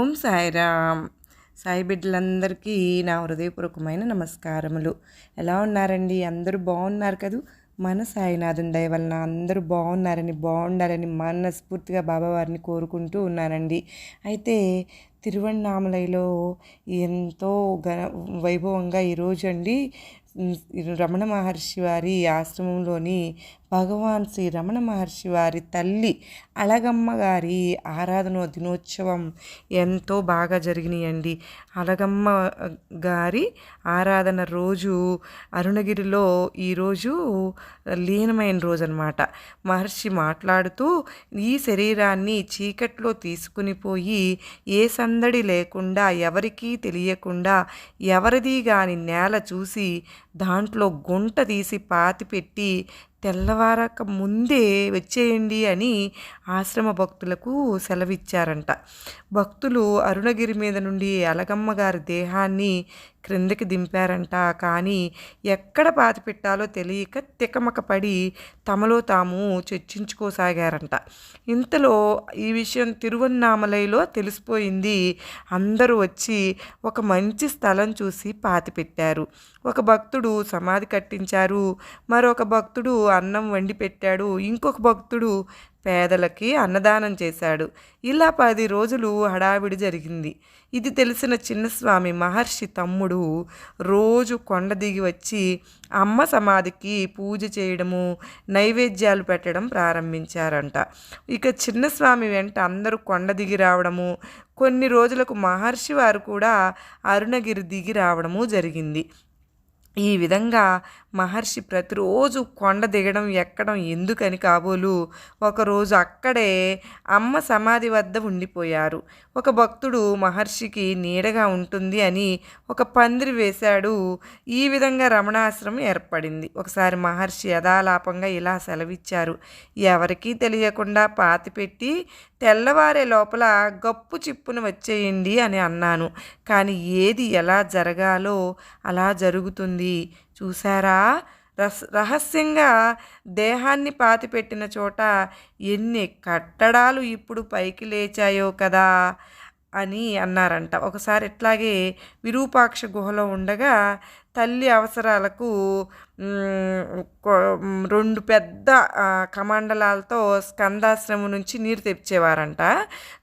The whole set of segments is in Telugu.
ఓం సాయిరామ్. సాయి బిడ్డలందరికీ నా హృదయపూర్వకమైన నమస్కారములు. ఎలా ఉన్నారండి? అందరూ బాగున్నారు కదూ? మన సాయినాథం దయ వలన అందరూ బాగున్నారని బాగుండాలని మనస్ఫూర్తిగా బాబావారిని కోరుకుంటూ ఉన్నానండి. అయితే తిరువణ్ణామలైలో ఎంతో ఘన వైభవంగా ఈరోజు అండి రమణ మహర్షి వారి ఆశ్రమంలోని భగవాన్ శ్రీ రమణ మహర్షి వారి తల్లి అలగమ్మ గారి ఆరాధన దినోత్సవం ఎంతో బాగా జరిగినాయండి. అలగమ్మ గారి ఆరాధన రోజు అరుణగిరిలో ఈరోజు లీనమైన రోజు అనమాట మహర్షి మాట్లాడుతూ ఈ శరీరాన్ని చీకట్లో తీసుకుని పోయి ఏ సందడి లేకుండా ఎవరికీ తెలియకుండా ఎవరిది కాని నేల చూసి దాంట్లో గుంట తీసి పాతి పెట్టి తెల్లవారక ముందే వచ్చేయండి అని ఆశ్రమ భక్తులకు సెలవిచ్చారంట. భక్తులు అరుణగిరి మీద నుండి అలగమ్మ గారి దేహాన్ని క్రిందకి దింపారంట. కానీ ఎక్కడ పాతి పెట్టాలో తెలియక తికమక పడి తమలో తాము చర్చించుకోసాగారంట. ఇంతలో ఈ విషయం తిరువన్నామలైలో తెలిసిపోయింది. అందరూ వచ్చి ఒక మంచి స్థలం చూసి పాతి పెట్టారు ఒక భక్తుడు సమాధి కట్టించారు. మరొక భక్తుడు అన్నం వండి పెట్టాడు. ఇంకొక భక్తుడు పేదలకి అన్నదానం చేశాడు. ఇలా పది రోజులు హడావిడి జరిగింది. ఇది తెలిసిన చిన్నస్వామి మహర్షి తమ్ముడు రోజు కొండ దిగి వచ్చి అమ్మ సమాధికి పూజ చేయడము నైవేద్యాలు పెట్టడం ప్రారంభించారంట. ఇక చిన్నస్వామి వెంట అందరూ కొండ దిగి రావడము కొన్ని రోజులకు మహర్షి వారు కూడా అరుణగిరి దిగి రావడము జరిగింది. ఈ విధంగా మహర్షి ప్రతిరోజు కొండ దిగడం ఎక్కడం ఎందుకని కాబోలు? ఒకరోజు అక్కడే అమ్మ సమాధి వద్ద ఉండిపోయారు. ఒక భక్తుడు మహర్షికి నీడగా ఉంటుంది అని ఒక పందిరి వేశాడు. ఈ విధంగా రమణాశ్రమం ఏర్పడింది. ఒకసారి మహర్షి యథాలాపంగా ఇలా సెలవిచ్చారు. ఎవరికీ తెలియకుండా పాతిపెట్టి తెల్లవారే లోపల గప్పు చిప్పున వచ్చేయండి అని అన్నాను. కానీ ఏది ఎలా జరగాలో అలా జరుగుతుంది. చూసారా రస్ రహస్యంగా దేహాన్ని పాతిపెట్టిన చోట ఎన్ని కట్టడాలు ఇప్పుడు పైకి లేచాయో కదా అని అన్నారంట. ఒకసారి ఇట్లాగే విరూపాక్ష గుహలో ఉండగా తల్లి అవసరాలకు రెండు పెద్ద కమండలాలతో స్కందాశ్రమం నుంచి నీరు తెచ్చేవారంట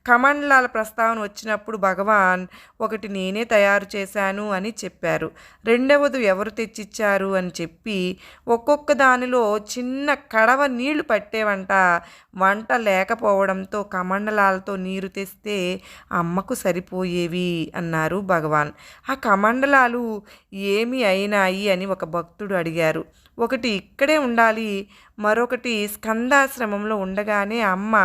కమండలాల ప్రస్తావన వచ్చినప్పుడు భగవాన్ ఒకటి నేనే తయారు చేశాను అని చెప్పారు. రెండవది ఎవరు తెచ్చిచ్చారు అని చెప్పి ఒక్కొక్క దానిలో చిన్న కడవ నీళ్ళు పట్టేవంట. వంట లేకపోవడంతో కమండలాలతో నీరు తెస్తే అమ్మకు సరిపోయేవి అన్నారు భగవాన్. ఆ కమండలాలు ఏమి అయినాయి అని ఒక భక్తుడు అడిగారు. ఒకటి ఇక్కడే ఉండాలి మరొకటి స్కందాశ్రమంలో ఉండగానే అమ్మ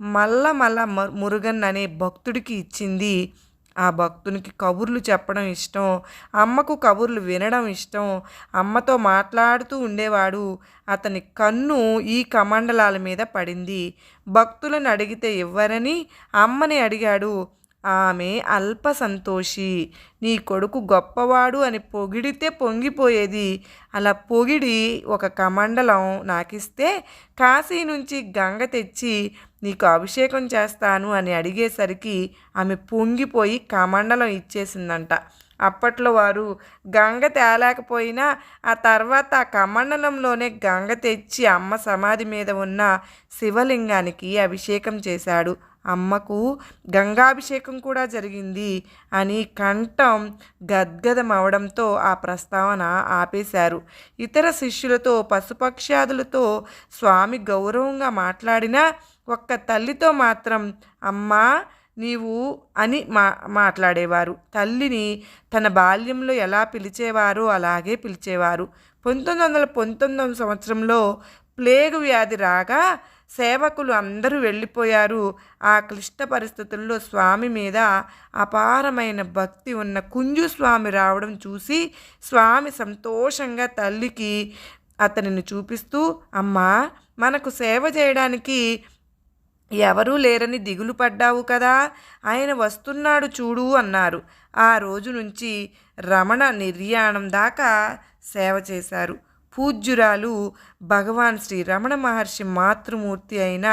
మల్ల మల్ల మురుగన్ అనే భక్తుడికి ఇచ్చింది. ఆ భక్తునికి కబుర్లు చెప్పడం ఇష్టం అమ్మకు కబుర్లు వినడం ఇష్టం అమ్మతో మాట్లాడుతూ ఉండేవాడు. అతని కన్ను ఈ కమండలాల మీద పడింది. భక్తులను అడిగితే ఇవ్వరని అమ్మని అడిగాడు. ఆమె అల్ప సంతోషి నీ కొడుకు గొప్పవాడు అని పొగిడితే పొంగిపోయేది. అలా పొగిడి ఒక కమండలం నాకిస్తే కాశీ నుంచి గంగ తెచ్చి నీకు అభిషేకం చేస్తాను అని అడిగేసరికి ఆమె పొంగిపోయి కమండలం ఇచ్చేసిందంట. అప్పట్లో వారు గంగ తేలేకపోయినా ఆ తర్వాత ఆ కమండలంలోనే గంగ తెచ్చి అమ్మ సమాధి మీద ఉన్న శివలింగానికి అభిషేకం చేశాడు. అమ్మకు గంగాభిషేకం కూడా జరిగింది అని కంఠం గద్గదమవడంతో ఆ ప్రస్తావన ఆపేశారు. ఇతర శిష్యులతో పశుపక్ష్యాదులతో స్వామి గౌరవంగా మాట్లాడినా ఒక్క తల్లితో మాత్రం అమ్మా నీవు అని మా మాట్లాడేవారు. తల్లిని తన బాల్యంలో ఎలా పిలిచేవారో అలాగే పిలిచేవారు. పంతొమ్మిది వందల పంతొమ్మిదవ సంవత్సరంలో ప్లేగు వ్యాధి రాగా సేవకులు అందరూ వెళ్ళిపోయారు. ఆ క్లిష్ట పరిస్థితుల్లో స్వామి మీద అపారమైన భక్తి ఉన్న కుంజు స్వామి రావడం చూసి స్వామి సంతోషంగా తల్లికి అతనిని చూపిస్తూ అమ్మా మనకు సేవ చేయడానికి ఎవరూ లేరని దిగులు పడ్డావు కదా ఆయన వస్తున్నాడు చూడు అన్నారు. ఆ రోజు నుంచి రమణ నిర్యాణం దాకా సేవ చేశారు. పూజ్యురాలు భగవాన్ శ్రీ రమణ మహర్షి మాతృమూర్తి అయిన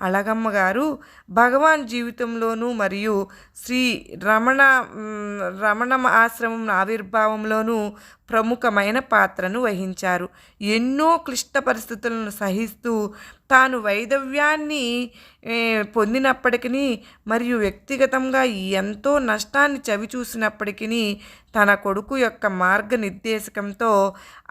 అళగమ్మ గారు భగవాన్ జీవితంలోనూ మరియు శ్రీ రమణ రమణ ఆశ్రమం ఆవిర్భావంలోనూ ప్రముఖమైన పాత్రను వహించారు. ఎన్నో క్లిష్ట పరిస్థితులను సహిస్తూ తాను వైదవ్యాన్ని పొందినప్పటికీ మరియు వ్యక్తిగతంగా ఎంతో నష్టాన్ని చవిచూసినప్పటికీ తన కొడుకు యొక్క మార్గనిర్దేశకంతో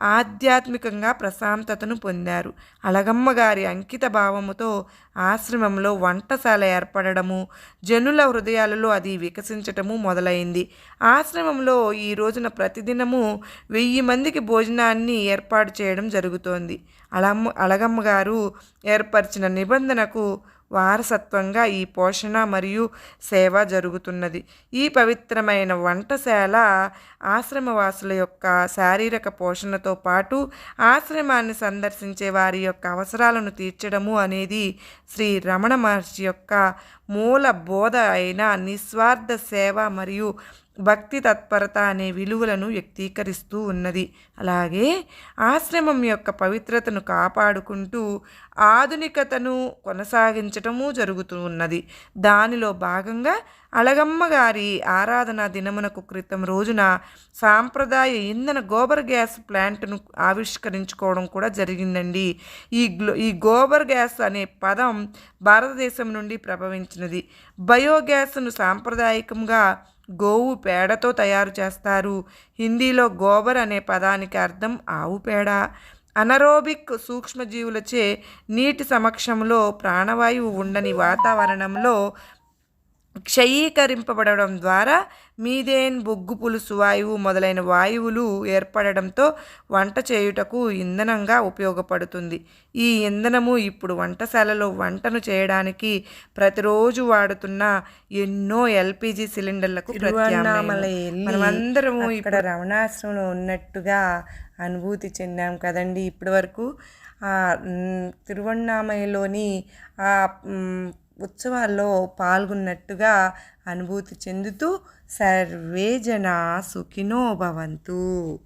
ఆధ్యాత్మికంగా ప్రశాంతతను పొందారు. అలగమ్మ గారి అంకిత భావముతో ఆశ్రమంలో వంటశాల ఏర్పడము జనుల హృదయాలలో అది వికసించటము మొదలైంది. ఆశ్రమంలో ఈ రోజున ప్రతిదినము వెయ్యి మందికి భోజనాన్ని ఏర్పాటు చేయడం జరుగుతోంది. అలమ్మ అలగమ్మ గారు ఏర్పరిచిన నిబంధనకు వారసత్వంగా ఈ పోషణ మరియు సేవ జరుగుతున్నది. ఈ పవిత్రమైన వంటశాల ఆశ్రమవాసుల యొక్క శారీరక పోషణతో పాటు ఆశ్రమాన్ని సందర్శించే వారి యొక్క అవసరాలను తీర్చడము అనేది శ్రీ రమణ మహర్షి యొక్క మూల బోధ అయిన నిస్వార్థ సేవ మరియు భక్తి తత్పరత అనే విలువలను వ్యక్తీకరిస్తూ ఉన్నది. అలాగే ఆశ్రమం యొక్క పవిత్రతను కాపాడుకుంటూ ఆధునికతను కొనసాగించటము జరుగుతూ ఉన్నది. దానిలో భాగంగా అలగమ్మ గారి ఆరాధన దినమునకు క్రితం రోజున సాంప్రదాయ ఇంధన గోబర్ గ్యాస్ ప్లాంట్ను ఆవిష్కరించుకోవడం కూడా జరిగిందండి. ఈ గ్లో ఈ గోబర్ గ్యాస్ అనే పదం భారతదేశం నుండి ప్రభవించినది. బయోగ్యాస్ను సాంప్రదాయకంగా గోవు పేడతో తయారు చేస్తారు. హిందీలో గోబర్ అనే పదానికి అర్థం ఆవు పేడ. అనరోబిక్ సూక్ష్మజీవులచే నీటి సమక్షంలో ప్రాణవాయువు ఉండని వాతావరణంలో క్షయీకరింపబడడం ద్వారా మీథేన్ బొగ్గు పులుసు వాయువు మొదలైన వాయువులు ఏర్పడడంతో వంట చేయుటకు ఇంధనంగా ఉపయోగపడుతుంది. ఈ ఇంధనము ఇప్పుడు వంటశాలలో వంటను చేయడానికి ప్రతిరోజు వాడుతున్న ఎన్నో ఎల్పిజి సిలిండర్లకు మనమందరము ఇక్కడ రమణాశ్రమంలో ఉన్నట్టుగా అనుభూతి చెందాం కదండి. ఇప్పటి వరకు తిరువణ్ణామయలోని ఉత్సవాల్లో పాల్గొన్నట్టుగా అనుభూతి చెందుతూ సర్వే జన సుఖినో భవంతు.